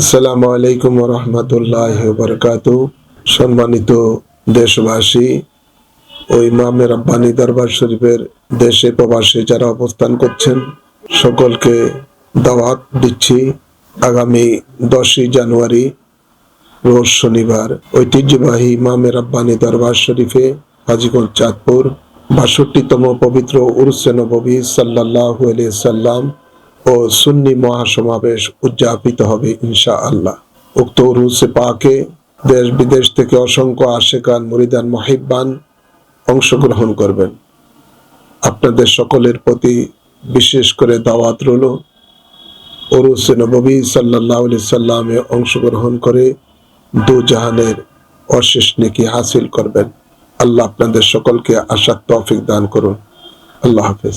আসসালামু আলাইকুম রহমতুল্লাহ বরকাত সম্মানিত দেশবাসী, ও ইমামের রব্বানি দরবার শরীফের দেশে প্রবাসে যারা অবস্থান করছেন, সকলকে দাওয়াত দিচ্ছি। আগামী দশই জানুয়ারি রোজ শনিবার ঐতিহ্যবাহী ইমামে রব্বানি দরবার শরীফে হাজিগঞ্জ চাঁদপুর বাষট্টিতম পবিত্র উরসে নবী সাল্লাহ সাল্লাম ও সুন্নি মহাসমাবেশ উদযাপিত হবে ইনশা আল্লাহ উক্ত উরুসে পাকে দেশ বিদেশ থেকে অসংখ্য আশেকান মুরিদান মহিব্বান অংশগ্রহণ করবেন। আপনাদের সকলের প্রতি বিশেষ করে দাওয়াত রইল ওরুসে নবী সাল্লাহ সাল্লামে অংশগ্রহণ করে দু জাহানের অশেষ নেকি হাসিল করবেন। আল্লাহ আপনাদের সকলকে আশার তৌফিক দান করুন। আল্লাহ হাফেজ।